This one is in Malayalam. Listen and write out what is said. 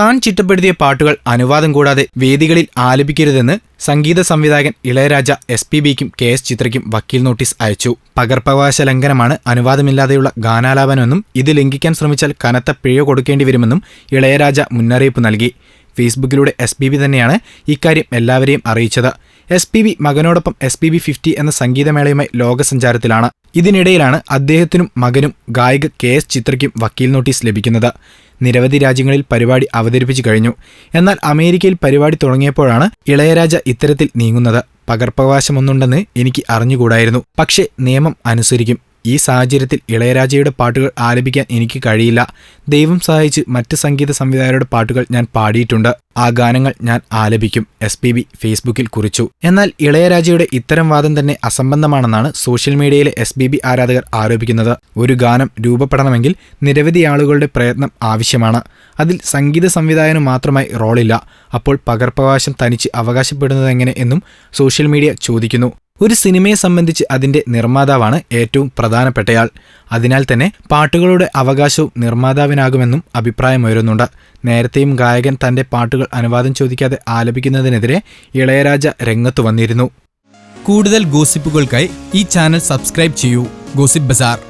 താൻ ചിട്ടപ്പെടുത്തിയ പാട്ടുകൾ അനുവാദം കൂടാതെ വേദികളിൽ ആലപിക്കരുതെന്ന് സംഗീത സംവിധായകൻ ഇളയരാജ എസ് പി ബിക്കും കെ എസ് ചിത്രയ്ക്കും വക്കീൽ നോട്ടീസ് അയച്ചു. പകർപ്പവകാശ ലംഘനമാണ് അനുവാദമില്ലാതെയുള്ള ഗാനാലാപനമെന്നും ഇത് ലംഘിക്കാൻ ശ്രമിച്ചാൽ കനത്ത പിഴ കൊടുക്കേണ്ടി വരുമെന്നും ഇളയരാജ മുന്നറിയിപ്പ് നൽകി. ഫേസ്ബുക്കിലൂടെ എസ് പി ബി തന്നെയാണ് ഇക്കാര്യം എല്ലാവരെയും അറിയിച്ചത്. എസ് പി ബി മകനോടൊപ്പം എസ് പി ബി ഫിഫ്റ്റി എന്ന സംഗീതമേളയുമായി ലോകസഞ്ചാരത്തിലാണ്. ഇതിനിടയിലാണ് അദ്ദേഹത്തിനും മകനും ഗായിക കെ എസ് ചിത്രയ്ക്കും വക്കീൽ നോട്ടീസ് ലഭിക്കുന്നത്. നിരവധി രാജ്യങ്ങളിൽ പരിപാടി അവതരിപ്പിച്ചു കഴിഞ്ഞു. എന്നാൽ അമേരിക്കയിൽ പരിപാടി തുടങ്ങിയപ്പോഴാണ് ഇളയരാജ ഇത്തരത്തിൽ നീങ്ങുന്നത്. പകർപ്പവകാശമൊന്നുണ്ടെന്ന് എനിക്ക് അറിഞ്ഞുകൂടായിരുന്നു. പക്ഷേ നിയമം അനുസരിക്കും. ഈ സാഹചര്യത്തിൽ ഇളയരാജയുടെ പാട്ടുകൾ ആലപിക്കാൻ എനിക്ക് കഴിയില്ല. ദൈവം സഹായിച്ച് മറ്റ് സംഗീത സംവിധായകരുടെ പാട്ടുകൾ ഞാൻ പാടിയിട്ടുണ്ട്. ആ ഗാനങ്ങൾ ഞാൻ ആലപിക്കും. എസ് പി ബി ഫേസ്ബുക്കിൽ കുറിച്ചു. എന്നാൽ ഇളയരാജയുടെ ഇത്തരം വാദം തന്നെ അസംബന്ധമാണെന്നാണ് സോഷ്യൽ മീഡിയയിലെ എസ് ബി ബി ആരാധകർ ആരോപിക്കുന്നത്. ഒരു ഗാനം രൂപപ്പെടണമെങ്കിൽ നിരവധി ആളുകളുടെ പ്രയത്നം ആവശ്യമാണ്. അതിൽ സംഗീത സംവിധായകന് മാത്രമായി റോളില്ല. അപ്പോൾ പകർപ്പവകാശം തനിച്ച് അവകാശപ്പെടുന്നതെങ്ങനെ എന്നും സോഷ്യൽ മീഡിയ ചോദിക്കുന്നു. ഒരു സിനിമയെ സംബന്ധിച്ച് അതിന്റെ നിർമ്മാതാവാണ് ഏറ്റവും പ്രധാനപ്പെട്ടയാൾ. അതിനാൽ തന്നെ പാട്ടുകളുടെ അവകാശവും നിർമ്മാതാവിനാകുമെന്നും അഭിപ്രായമുയരുന്നുണ്ട് നേരത്തെയും ഗായകൻ തന്റെ പാട്ടുകൾ അനുവാദം ചോദിക്കാതെ ആലപിക്കുന്നതിനെതിരെ ഇളയരാജ രംഗത്തു വന്നിരുന്നു. കൂടുതൽ ഗോസിപ്പുകൾക്കായി ഈ ചാനൽ സബ്സ്ക്രൈബ് ചെയ്യൂ. Gossip bazaar.